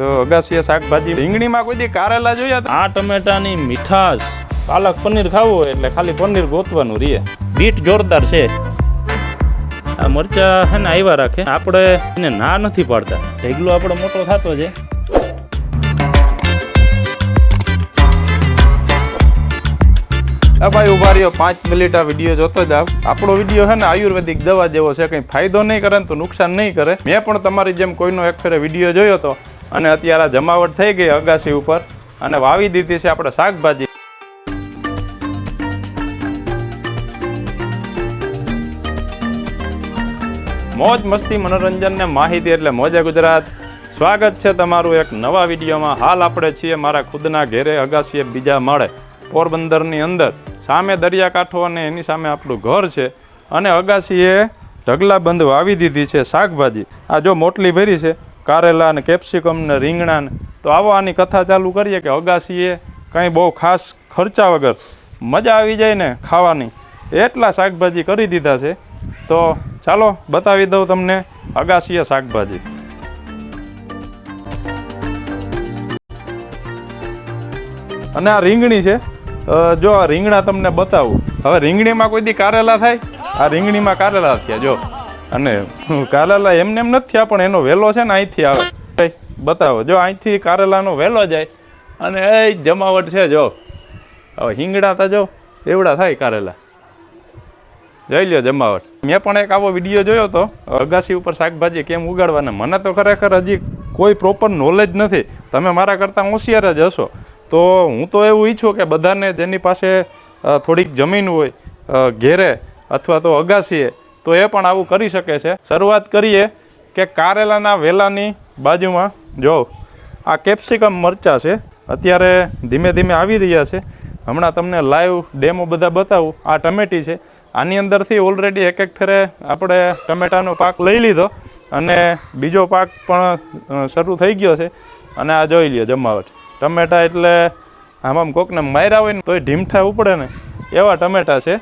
અગાસીએ શાકભાજી. રીંગણીમાં કોઈ દી કારેલા જોયા આ ટમેટાની મીઠાશ. પાલક પનીર ખાવું હોય એટલે ખાલી પનીર ગોતવાનું રીએ બીટ જોરદાર છે. આ મરચા હે ને આવ્યા રાખે. આપણે એને ના નથી પાડતા. ઢેગલો આપણો મોટો થતો છે ભાઈ ઊભા રહ્યો પાંચ મિનિટ આ વીડિયો જોતો જાવ આપણો વીડિયો છે ને આયુર્વેદિક દવા જેવો છે કંઈ ફાયદો નહીં કરે તો નુકસાન નહીં કરે. મેં પણ તમારી જેમ કોઈનો એક ફેરે વીડિયો જોયો હતો અને અત્યારે જમાવટ થઈ ગઈ અગાસી ઉપર અને વાવી દીધી છે આપણે શાકભાજી. મોજ મસ્તી મનોરંજન ને માહિતી એટલે મોજે ગુજરાત. સ્વાગત છે તમારું એક નવા વિડીયોમાં. હાલ આપણે છીએ મારા ખુદના ઘેરે, અગાસીએ બીજા માળે. પોરબંદરની અંદર. સામે દરિયાકાંઠો અને એની સામે આપણું ઘર છે. અને અગાસીએ ઢગલાબંધ વાવી દીધી છે શાકભાજી. આ જો મોટલી ભરી છે કારેલા ને કેપ્સિકમ ને રીંગણા તો આવો આની કથા ચાલુ કરીએ કે અગાસીએ કંઈ બહુ ખાસ ખર્ચા વગર મજા આવી જાય ને ખાવાની. એટલા શાકભાજી કરી દીધા છે. તો ચાલો બતાવી દઉં તમને અગાસીએ શાકભાજી. અને આ રીંગણી છે. જો આ રીંગણા તમને બતાવું. હવે રીંગણીમાં કોઈ દી કારેલા થાય? આ રીંગણીમાં કારેલા થયા, જો. અને કારેલા એમને એમ નથી થયા, પણ એનો વેલો છે ને અહીંથી આવે. બતાવો, જો અહીંથી કારેલાનો વેલો જાય, અને એ જમાવટ છે, જો. હવે હિંગડા તા જો, એવડા થાય કારેલા. જોઈ લ્યો જમાવટ. મેં પણ એક આવો વીડિયો જોયો હતો અગાસી ઉપર શાકભાજી કેમ ઉગાડવાના. મને તો ખરેખર હજી કોઈ પ્રોપર નોલેજ નથી. તમે મારા કરતાં હોશિયાર જ હશો. તો હું તો એવું ઈચ્છું કે બધાને જેની પાસે થોડીક જમીન હોય ઘેરે, અથવા તો અગાસીએ તો એ પણ આવું કરી શકે છે. શરૂઆત કરીએ કે કારેલાના વેલાની બાજુમાં. જો, આ કેપ્સિકમ મરચાં છે. અત્યારે ધીમે ધીમે આવી રહ્યા છે. હમણાં તમને લાઈવ ડેમો બધા બતાવું. આ ટમેટી છે. આની અંદરથી ઓલરેડી એક એક ફેરે આપણે ટમેટાનો પાક લઈ લીધો અને બીજો પાક પણ શરૂ થઈ ગયો છે. અને આ જોઈ લ્યો જમાવટ. ટમેટા એટલે આમ આમ કોકને માર્યા હોય ને તોય ઢીમઠા ઉપડે ને. એવા ટમેટા છે.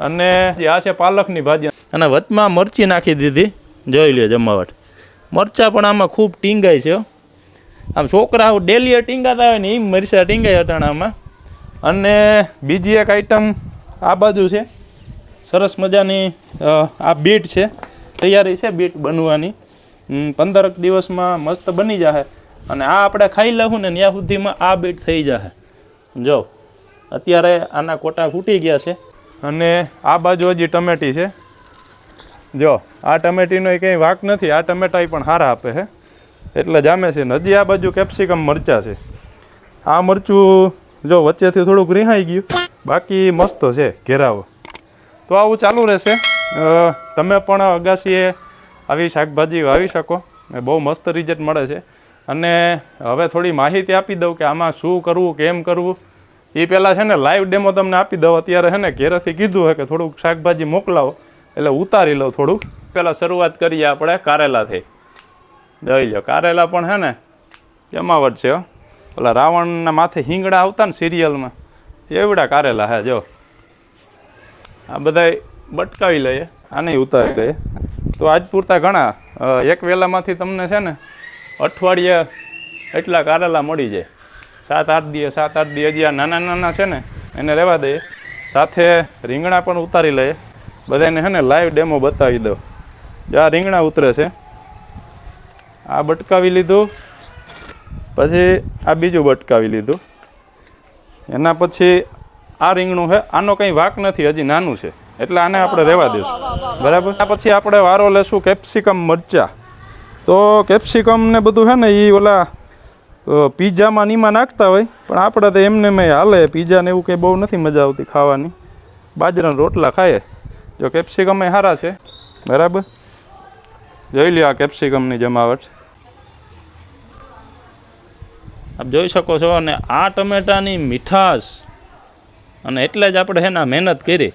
અને આ છે પાલકની ભાજી. અને વચમાં મરચી નાખી દીધી. જોઈ લ્યો જમાવટ. મરચા પણ આમાં ખૂબ ટીંગાય છે. આમ છોકરાઓ ડેલીએ ટીંગાતા હોય ને એ મરચા ટીંગાય અટાણામાં. અને બીજી એક આઈટમ આ બાજુ છે. સરસ મજાની આ બીટ છે. તૈયારી છે બીટ બનવાની. પંદરક દિવસમાં મસ્ત બની જશે અને આ આપણે ખાઈ લઉં ને ત્યાં સુધીમાં આ બીટ થઈ જશે જો, અત્યારે આના કોટા ફૂટી ગયા છે. અને આ બાજુ હજી ટમેટી છે. જો, આ ટમેટીનો કંઈ વાંક નથી, આ ટમેટા પણ સારા આપે છે એટલે જામે છે ને, હજી આ બાજુ કેપ્સિકમ મરચાં છે. આ મરચું જો વચ્ચેથી થોડુંક રિહાઈ ગયું, બાકી મસ્ત છે ઘેરાવો. તો આવું ચાલુ રહેશે. તમે પણ અગાસીએ આવી શાકભાજી વાવી શકો. એ બહુ મસ્ત રિઝલ્ટ મળે છે. અને હવે થોડી માહિતી આપી દઉં કે આમાં શું કરવું, કેમ કરવું. એ પહેલાં છે ને લાઈવ ડેમો તમને આપી દઉં. અત્યારે છે ને, ઘેરેથી કીધું છે કે થોડુંક શાકભાજી મોકલાવો. એટલે ઉતારી લઉં થોડુંક. પહેલાં શરૂઆત કરીએ આપણે કારેલાથી. જોઈ લો, કારેલા પણ છે ને જમાવટ છે હો. પેલા રાવણના માથે હિંગડા આવતા ને સિરિયલમાં. એવડા કારેલા હે, જો. આ બધાય બટકાવી લઈએ આને ઉતારી લઈએ તો આજ પૂરતા ઘણા એક વેલામાંથી તમને છે ને અઠવાડિયે એટલા કારેલા મળી જાય. સાત, આઠ દિવસ, સાત, આઠ દિવસ, હજી નાના નાના છે ને, એને રહેવા દઈએ સાથે રીંગણા પણ ઉતારી લઈએ બધાને છે ને લાઈવ ડેમો બતાવી દો આ રીંગણા ઉતરે છે. આ બટકાવી લીધું. પછી આ બીજું બટકાવી લીધું. એના પછી આ રીંગણું છે આનો કંઈ વાક નથી, હજી નાનું છે. એટલે આને આપણે રહેવા દઈશું બરાબર? પછી આપણે વારો લેશું કેપ્સિકમ મરચા. તો કેપ્સિકમ ને બધું છે ને એ ઓલા પીઝામાં નીમાં નાખતા હોય. પણ આપણે તો એમને મેં હાલે. પીઝા ને એવું કંઈ બહુ નથી મજા આવતી ખાવાની. બાજરાના રોટલા ખાઈએ. જો કેપ્સિકમ એ સારા છે, બરાબર? જોઈ લ્યો આ કેપ્સિકમની જમાવટ. આપ જોઈ શકો છો અને આ ટમેટાની મીઠાશ, અને એટલે જ આપણે એના મહેનત કરી,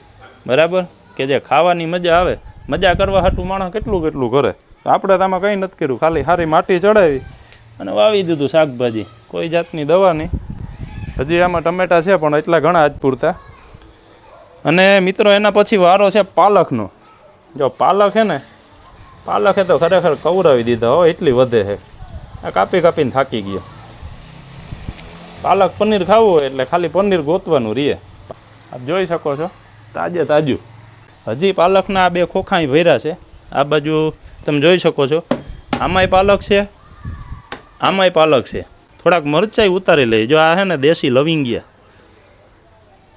બરાબર? કે જે ખાવાની મજા આવે, મજા કરવા હાટું માણસ કેટલું કેટલું કરે. આપણે તો આમાં કંઈ નથી કર્યું, ખાલી સારી માટી ચડાવી અને વાવી દીધું શાકભાજી. કોઈ જાતની દવા નહીં. હજી આમાં ટમેટા છે પણ એટલા ઘણા જ પૂરતા. અને મિત્રો, એના પછી વારો છે પાલકનો. જો પાલક છે ને, પાલકે તો ખરેખર કવરાવી દીધા, હો, એટલી વધે છે. આ કાપી કાપીને થાકી ગયો. પાલક પનીર ખાવું હોય એટલે ખાલી પનીર ગોતવાનું રહે. આપ જોઈ શકો છો, તાજે તાજું. હજી પાલકના આ બે ખોખાઈ ભર્યા છે. આ બાજુ તમે જોઈ શકો છો, આમાંય પાલક છે, આમાંય પાલક છે. થોડાક મરચાઈ ઉતારી લઈ. જો આ છે ને દેશી લવિંગિયા.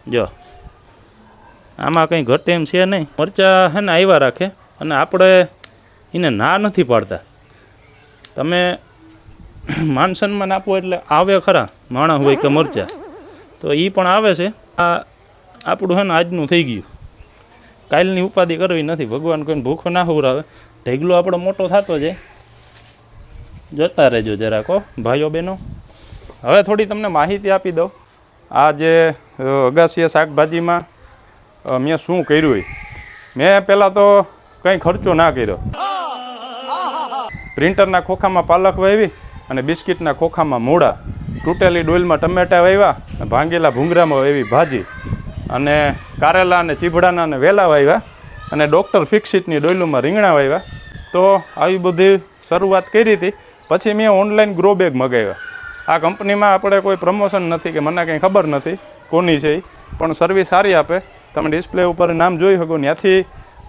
જો આમાં કંઈ ઘટે એમ છે નહીં. મરચા હે ને આવ્યા રાખે અને આપણે એને ના નથી પાડતા. તમે માન સન્માન આપો એટલે આવે ખરા માણસ હોય કે મરચા. તો એ પણ આવે છે. આ આપણું હે ને આજનું થઈ ગયું. કાલની ઉપાધિ કરવી નથી. ભગવાન કોઈને ભૂખો ના હોવરાવે. ઢેગલો આપણો મોટો થતો જાય. જતા રહેજો જરાક ભાઈઓ બહેનો. હવે થોડી તમને માહિતી આપી દઉં. આ જે અ, શાકભાજીમાં મેં શું કર્યું? મેં પહેલાં તો કંઈ ખર્ચો ના કર્યો. પ્રિન્ટરના ખોખામાં પાલક વાવી અને બિસ્કિટના ખોખામાં મૂળા. તૂટેલી ડોલમાં ટમેટા વાવ્યા અને ભાંગેલા ભૂંગરામાં વાવી ભાજી. અને કારેલા અને ચીભડાના અને વેલા વાવ્યા અને ડૉક્ટર ફિક્સિટની ડોયલુમાં રીંગણા વાવ્યા. તો આવી બધી શરૂઆત કરી હતી. પછી મેં ઓનલાઈન ગ્રો બેગ મગાવ્યા. આ કંપનીમાં આપણે કોઈ પ્રમોશન નથી કે મને કંઈ ખબર નથી કોની છે એ પણ સર્વિસ સારી આપે. તમે ડિસ્પ્લે ઉપર નામ જોઈ શકો. ત્યાંથી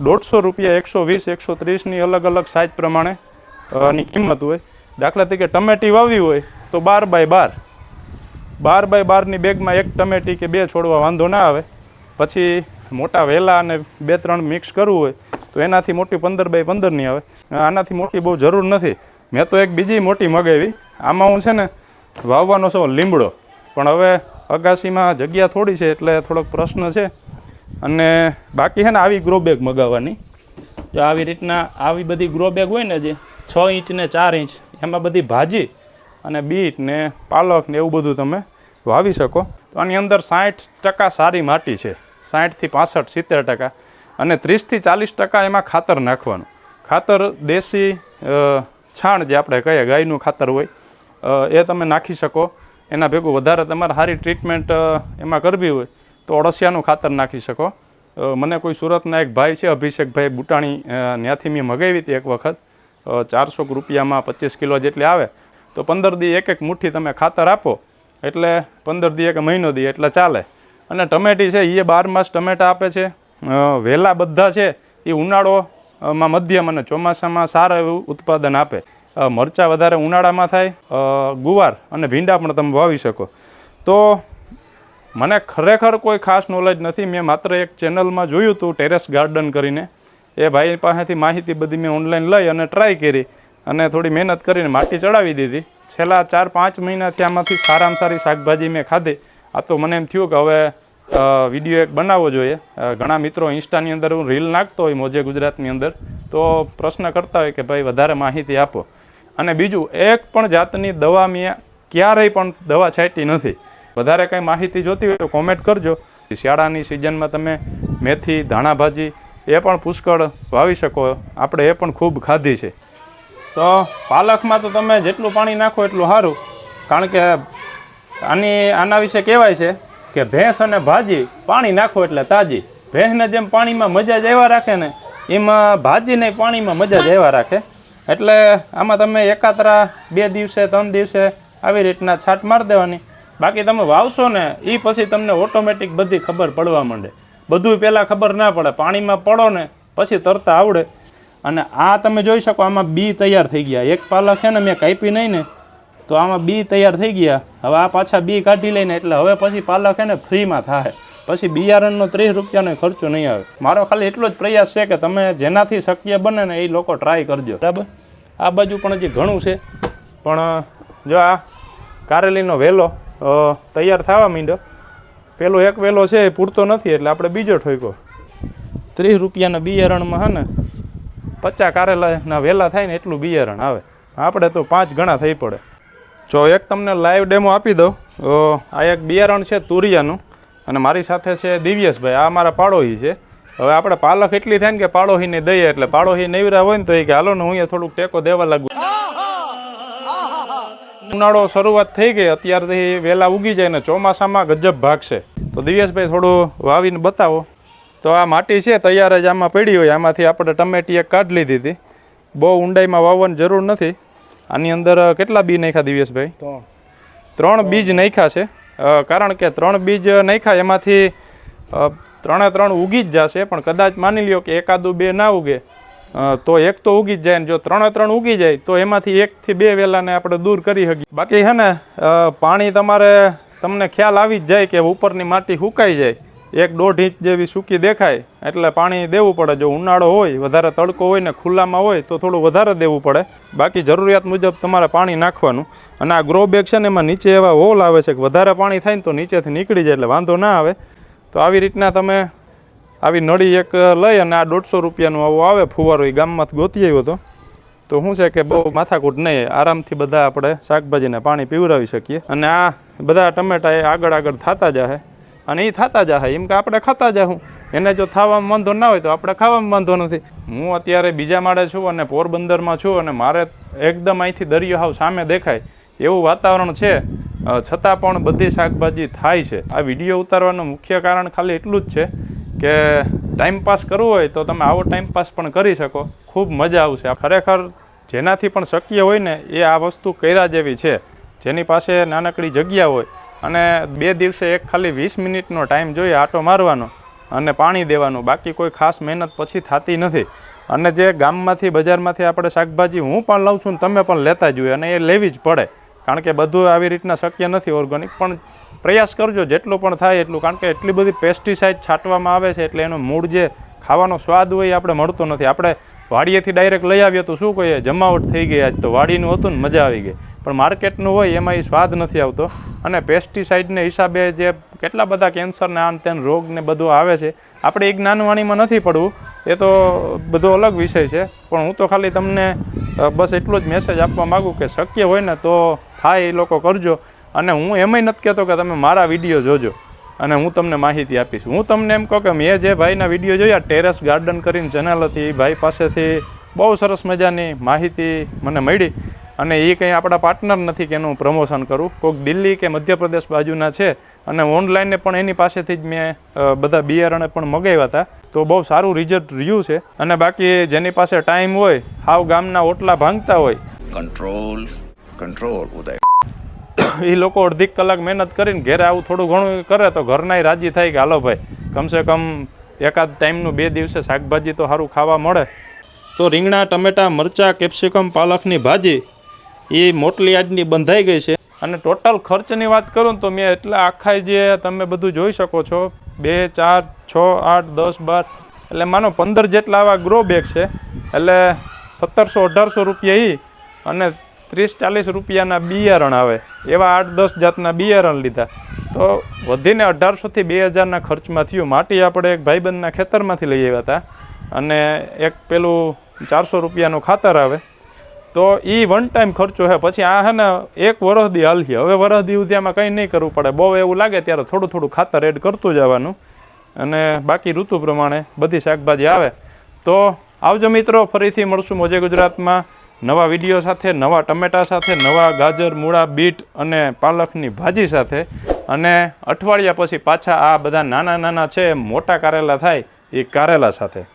દોઢસો રૂપિયા, એકસો વીસ, એકસો ત્રીસની અલગ અલગ સાઇઝ પ્રમાણે ની કિંમત હોય. દાખલા તરીકે ટમેટી વાવી હોય તો બાર બાય બાર. બાર બાય બારની બેગમાં એક ટમેટી કે બે છોડવા વાંધો ના આવે. પછી મોટા વેલા અને બે ત્રણ મિક્સ કરવું હોય તો એનાથી મોટી પંદર બાય પંદરની આવે. આનાથી મોટી બહુ જરૂર નથી. મેં તો એક બીજી મોટી મગાવી. આમાં હું છે ને વાવવાનો છો લીમડો. પણ હવે અગાસીમાં જગ્યા થોડી છે એટલે થોડોક પ્રશ્ન છે. અને બાકી છે ને આવી ગ્રો બેગ મગાવવાની. જો આવી રીતના આવી બધી ગ્રો બેગ હોય ને જે છ ઇંચ ને ચાર ઇંચ, એમાં બધી ભાજી અને બીટ ને પાલક ને એવું બધું તમે વાવી શકો. તો આની અંદર સાઠ ટકા સારી માટી છે. સાઠથી પાસઠ, સિત્તેર ટકા અને ત્રીસથી ચાલીસ ટકા એમાં ખાતર નાખવાનું. ખાતર દેશી છાણ જે આપણે કહીએ, ગાયનું ખાતર હોય એ તમે નાખી શકો. એના ભેગું વધારે તમારે સારી ટ્રીટમેન્ટ એમાં કરવી હોય તો અળસિયાનું ખાતર નાખી શકો. મને કોઈ સુરતના એક ભાઈ છે, અભિષેકભાઈ બુટાણી ત્યાંથી મેં મગાવી હતી એક વખત. ચારસો રૂપિયામાં પચીસ કિલો જેટલી આવે. તો પંદર દી એક એક મુઠ્ઠી તમે ખાતર આપો, એટલે પંદર દી એક મહિનો દી એટલે ચાલે. અને ટમેટી છે એ બાર માસ ટમેટા આપે છે. વહેલા બધા છે એ ઉનાળોમાં મધ્યમ અને ચોમાસામાં સારા એવું ઉત્પાદન આપે. મરચાં વધારે ઉનાળામાં થાય ગુવાર અને ભીંડા પણ તમે વાવી શકો. તો મને ખરેખર કોઈ ખાસ નોલેજ નથી. મેં માત્ર એક ચેનલમાં જોયું હતું ટેરેસ ગાર્ડન કરીને. એ ભાઈ પાસેથી માહિતી બધી મેં ઓનલાઈન લઈ અને ટ્રાય કરી અને થોડી મહેનત કરીને માટી ચડાવી દીધી. છેલ્લા ચાર, પાંચ મહિનાથી આમાંથી સારામાં સારી શાકભાજી મેં ખાધી. આ તો મને એમ થયું કે હવે વીડિયો એક બનાવવો જોઈએ. ઘણા મિત્રો ઇન્સ્ટાની અંદર હું રીલ નાખતો હોય મોજે ગુજરાતની અંદર, તો પ્રશ્ન કરતા હોય કે ભાઈ વધારે માહિતી આપો. અને બીજું, એક પણ જાતની દવા મેં ક્યારેય પણ દવા છાંટી નથી. વધારે કંઈ માહિતી જોતી હોય તો કોમેન્ટ કરજો. શિયાળાની સિઝનમાં તમે મેથી ધાણા ભાજી એ પણ પુષ્કળ વાવી શકો. આપણે એ પણ ખૂબ ખાધી છે. તો પાલકમાં તો તમે જેટલું પાણી નાખો એટલું સારું. કારણ કે આની, આના વિશે કહેવાય છે કે ભેંસ અને ભાજી પાણી નાખો એટલે તાજી. ભેંસને જેમ પાણીમાં મજા જ એવા રાખે ને, એમાં નહીં પાણીમાં મજા જ એવા રાખે. એટલે આમાં તમે એકાતરા બે દિવસે, ત્રણ દિવસે આવી રીતના છાટ મારી દેવાની. બાકી તમે વાવશો ને એ પછી તમને ઓટોમેટિક બધી ખબર પડવા માંડે. બધું પહેલાં ખબર ના પડે. પાણીમાં પડો ને પછી તરતા આવડે. અને આ તમે જોઈ શકો આમાં બી તૈયાર થઈ ગયા. એક પાલક છે ને મેં કાપી નહીં ને તો આમાં બી તૈયાર થઈ ગયા. હવે આ પાછા બી કાઢી લઈને એટલે હવે પછી પાલક છે ને ફ્રીમાં થાય. પછી બિયારણનો ત્રીસ રૂપિયાનો ખર્ચો નહીં આવે. મારો ખાલી એટલો જ પ્રયાસ છે કે તમે જેનાથી શક્ય બને ને એ લોકો ટ્રાય કરજો. બરાબર? આ બાજુ પણ હજી ઘણું છે. પણ જો આ કારેલીનો અ, તૈયાર થવા માંડ્યો. પેલો એક વેલો છે એ પૂરતો નથી એટલે આપણે બીજો ઠોક્યો. ત્રીસ રૂપિયાના બિયારણમાં હે ને, પચાસ કારેલાના વેલા થાય ને એટલું બિયારણ આવે. આપણે તો પાંચ ગણા થઈ પડે. જો એક તમને લાઈવ ડેમો આપી દઉં. આ એક બિયારણ છે તુરિયાનું અને મારી સાથે છે દિવ્યેશભાઈ. આ મારા પાડોહી છે. હવે આપણે પાલક એટલી થાય ને કે પાડોહીને દઈએ એટલે પાડોહી નેવરા હોય ને તો એ કે, હાલો ને હું અહીંયા થોડુંક ટેકો દેવા લાગુ. ઉનાળો શરૂઆત થઈ ગઈ. અત્યારથી વહેલા ઉગી જાય ને ચોમાસામાં ગજબ ભાગશે. તો દિવ્યેશભાઈ થોડું વાવીને બતાવો. તો આ માટી છે તૈયાર જ આમાં પડી હોય. આમાંથી આપણે ટમેટી એક કાઢ લીધી હતી. બહુ ઊંડાઈમાં વાવવાની જરૂર નથી. આની અંદર કેટલા બી નાખ્યા દિવ્યેશભાઈ? ત્રણ. બીજ નાખ્યા છે. કારણ કે ત્રણ બીજ નાખ્યા એમાંથી ત્રણે ત્રણ ઉગી જ જશે. પણ કદાચ માની લ્યો કે એકાદું બે ના ઉગે. તો એક તો ઉગી જ જાય ને જો ત્રણે ત્રણ ઉગી જાય, તો એમાંથી એકથી બે વેલાને આપણે દૂર કરી શકીએ. બાકી છે ને પાણી તમારે, તમને ખ્યાલ આવી જ જાય કે ઉપરની માટી સુકાઈ જાય. એક દોઢ ઇંચ જેવી સૂકી દેખાય, એટલે પાણી દેવું પડે. જો ઉનાળો હોય, વધારે તડકો હોય ને ખુલ્લામાં હોય, તો થોડું વધારે દેવું પડે. બાકી જરૂરિયાત મુજબ તમારે પાણી નાખવાનું. અને આ ગ્રો બેગ છે ને, એમાં નીચે એવા હોલ આવે છે કે વધારે પાણી થાય ને તો નીચેથી નીકળી જાય, એટલે વાંધો ના આવે. તો આવી રીતના તમે આવી નળી એક લઈ અને આ દોઢસો રૂપિયાનું આવું આવે ફુવારો, એ ગામમાંથી ગોતી આવ્યો હતો તો શું છે કે બહુ માથાકૂટ નહીં, આરામથી બધા આપણે શાકભાજીને પાણી પીવરાવી શકીએ. અને આ બધા ટમેટા એ આગળ આગળ થતા જાહે. અને એ થતા જાહે, એમ કે આપણે ખાતા જાહું. એને જો ખાવામાં વાંધો ના હોય તો આપણે ખાવામાં વાંધો નથી. હું અત્યારે બીજા માળે છું અને પોરબંદરમાં છું અને મારે એકદમ અહીંથી દરિયો હાવ સામે દેખાય. એવું વાતાવરણ છે. છતાં પણ બધી શાકભાજી થાય છે. આ વીડિયો ઉતારવાનું મુખ્ય કારણ ખાલી એટલું જ છે કે ટાઈમ પાસ કરવું હોય તો તમે આવો ટાઈમ પાસ પણ કરી શકો. ખૂબ મજા આવશે. ખરેખર જેનાથી પણ શક્ય હોય ને એ આ વસ્તુ કર્યા જેવી છે. જેની પાસે નાનકડી જગ્યા હોય અને બે દિવસે એક ખાલી વીસ મિનિટનો ટાઈમ જોઈએ આટો મારવાનો અને પાણી દેવાનું. બાકી કોઈ ખાસ મહેનત પછી થતી નથી. અને જે ગામમાંથી બજારમાંથી આપણે શાકભાજી હું પણ લઉં છું તમે પણ લેતા જ હોય અને એ લેવી જ પડે. કારણ કે બધું આવી રીતના શક્ય નથી ઓર્ગેનિક, પણ પ્રયાસ કરજો, જેટલું પણ થાય એટલું, કારણ કે એટલી બધી પેસ્ટિસાઇડ છાંટવામાં આવે છે એટલે એનો મૂળ જે ખાવાનો સ્વાદ હોય એ આપણે મળતો નથી. આપણે વાડીએથી ડાયરેક્ટ લઈ આવીએ તો શું કહીએ? જમાવટ થઈ ગઈ આજ તો, વાડીનું હતું ને મજા આવી ગઈ. પણ માર્કેટનું હોય એમાં એ સ્વાદ નથી આવતો. અને પેસ્ટિસાઇડને હિસાબે જે કેટલા બધા કેન્સરને આન તેન રોગને બધું આવે છે, આપણે એક નાનવાણીમાં નથી પડવું. એ તો બધો અલગ વિષય છે. પણ હું તો ખાલી તમને બસ એટલો જ મેસેજ આપવા માગું કે શક્ય હોય ને તો થાય એ લોકો કરજો. અને હું એમય નથી કહેતો કે તમે મારા વીડિયો જોજો. અને હું તમને માહિતી આપીશ. હું તમને એમ કહું કે મેં જે ભાઈના વીડિયો જોયા, ટેરેસ ગાર્ડન કરીને ચેનલ હતી ભાઈ પાસેથી બહુ સરસ મજાની માહિતી મને મળી. અને એ કંઈ આપણા પાર્ટનર નથી કે એનું પ્રમોશન કરું કોઈક દિલ્હી કે મધ્યપ્રદેશ બાજુના છે. અને ઓનલાઈનને પણ એની પાસેથી જ મેં બધા બિયારણે પણ મગાવ્યા હતા. તો બહુ સારું રિઝલ્ટ રહ્યું છે. અને બાકી જેની પાસે ટાઈમ હોય, હાવ ગામના ઓટલા ભાંગતા હોય. Control ઉદય એ લોકો અડધી કલાક મહેનત કરીને ઘરે આવું થોડું ઘણું કરે તો ઘરનાય રાજી થાય કે, હાલો ભાઈ, કમસે કમ એકાદ ટાઈમનું બે દિવસે શાકભાજી તો સારું ખાવા મળે. તો રીંગણા, ટમેટા, મરચાં, કેપ્સિકમ, પાલકની ભાજી એ મોટલી આજની બંધાઈ ગઈ છે. અને ટોટલ ખર્ચની વાત કરું તો મેં એટલા આખા જે તમે બધું જોઈ શકો છો, બે, ચાર, છ, આઠ, દસ, બાર, એટલે માનો પંદર જેટલા આવા ગ્રો બેગ છે. એટલે સત્તરસો, અઢારસો રૂપિયા એ અને ત્રીસ ચાલીસ રૂપિયાના બિયારણ આવે. એવા આઠ દસ જાતના બિયારણ લીધા. તો વધીને અઢારસોથી બે હજારના ખર્ચમાં થયું. માટી આપણે એક ભાઈબંધના ખેતરમાંથી લઈ આવ્યા હતા. અને એક પેલું ચારસો રૂપિયાનું ખાતર આવે. તો એ વન ટાઈમ ખર્ચો છે પછી આ હે ને એક વરસદી હાલશે હવે વરસદી સુધી કંઈ નહીં કરવું પડે. બહુ એવું લાગે ત્યારે થોડું થોડું ખાતર એડ કરતું જવાનું. અને બાકી ઋતુ પ્રમાણે બધી શાકભાજી આવે. તો આવજો મિત્રો, ફરીથી મળશું મોજે ગુજરાતમાં. નવા વીડિયો સાથે, નવા ટમેટા સાથે, નવા ગાજર, મૂળા, બીટ અને પાલકની ભાજી સાથે. અને અઠવાડિયા પછી પાછા આ બધા નાના નાના છે, મોટા કારેલા થાય એ કારેલા સાથે.